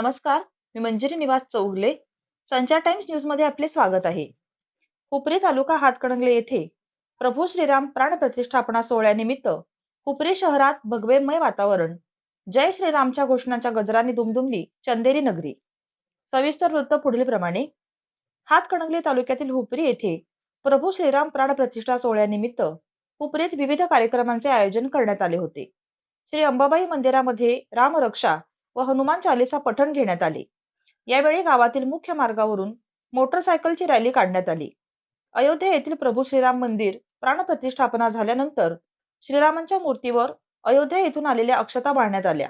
नमस्कार मी मंजिरी निवास चौगले. संचार टाइम्स न्यूजमध्ये आपले स्वागत आहे. हुपरी तालुका हातकणंगले येथे प्रभू श्रीराम प्राण प्रतिष्ठापना सोहळ्यानिमित्त हुपरी शहरात भगवेमय वातावरण. जय श्रीरामच्या घोषणाच्या गजराने दुमदुमली चंदेरी नगरी. सविस्तर वृत्त पुढील प्रमाणे हातकणंगले तालुक्यातील हुपरी येथे प्रभू श्रीराम प्राण प्रतिष्ठा सोहळ्यानिमित्त हुपरीत विविध कार्यक्रमांचे आयोजन करण्यात आले होते. श्री अंबाबाई मंदिरामध्ये रामरक्षा व हनुमान चालीसा पठण घेण्यात आले. यावेळी गावातील मुख्य मार्गावरून मोटरसायकलची रॅली काढण्यात आली. अयोध्या येथील प्रभू श्रीराम मंदिर प्राणप्रतिष्ठापना झाल्यानंतर श्रीरामांच्या मूर्तीवर अयोध्या येथून आलेल्या अक्षता बाळण्यात आल्या.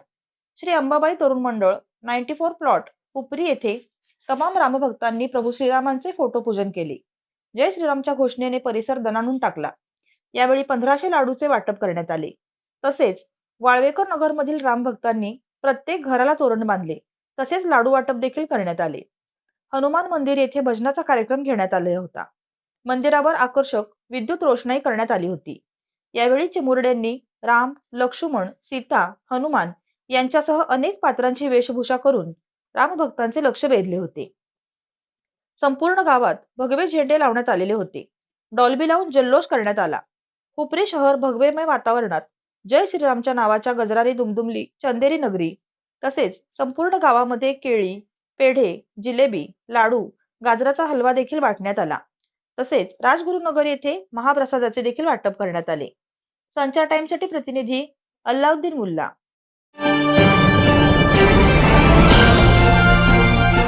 श्री अंबाबाई तरुण मंडळ नाईन्टी फोर प्लॉट उपरी येथे तमाम रामभक्तांनी प्रभू श्रीरामांचे फोटो पूजन केले. जय श्रीरामच्या घोषणेने परिसर दणाणून टाकला. यावेळी पंधराशे लाडूचे वाटप करण्यात आले. तसेच वाळवेकर नगरमधील रामभक्तांनी प्रत्येक घराला तोरण बांधले. तसेच लाडू वाटप देखील करण्यात आले. हनुमान मंदिर येथे भजनाचा कार्यक्रम घेण्यात आला होता. मंदिरावर आकर्षक विद्युत रोषणाई करण्यात आली होती. यावेळी चिमुरड्यांनी राम लक्ष्मण सीता हनुमान यांच्यासह अनेक पात्रांची वेशभूषा करून रामभक्तांचे लक्ष वेधले होते. संपूर्ण गावात भगवे झेंडे लावण्यात आलेले होते. डॉल्बी लावून जल्लोष करण्यात आला. हुपरी शहर भगवेमय वातावरणात जय श्रीरामच्या नावाच्या गजराने दुमदुमली चंदेरी नगरी तसेच संपूर्ण गावामध्ये केळी पेढे जिलेबी लाडू गाजराचा हलवा देखील वाटण्यात आला. तसेच राजगुरुनगर येथे महाप्रसादाचे देखील वाटप करण्यात आले. संचार टाइम्ससाठी प्रतिनिधी अल्लाउद्दीन मुल्ला.